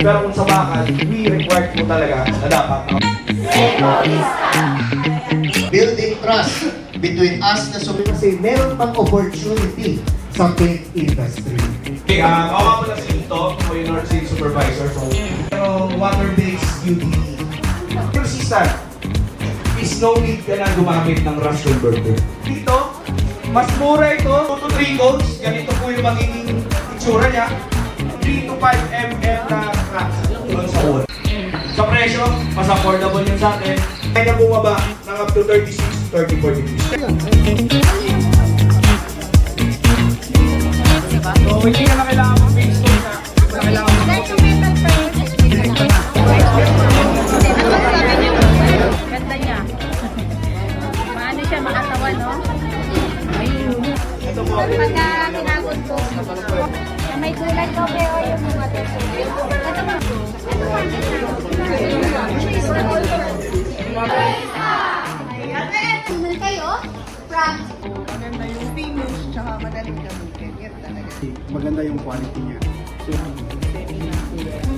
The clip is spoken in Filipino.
Pero kung sa bakal, we required po talaga na dapat building trust between us na sum- Kasi meron pang opportunity sa paint industry. Okay, uh, kawa ko na si Ito, ako yung North City Supervisor. So, pero water-based UDE. Persistent. Is no need ka na gumamit ng rust converter. Dito, mas mura ito. 2 to 3 coats. Ganito po yung magiging itsura niya. 3 to 5 mm presyo, mas affordable yun sa atin. Kaya na bumaba ng up to 36, 34 degrees. So, hindi ka na kailangan ng base coat na. Hindi na kailangan ng Ganda niya. Paano siya makatawan, no? Ayun. Ito po. Pagka kinagod ko, may kulay ko pero yung mga Tumul From Maganda yung finish, tsaka madaling gamitin. Yan talaga. Maganda yung quality niya. Para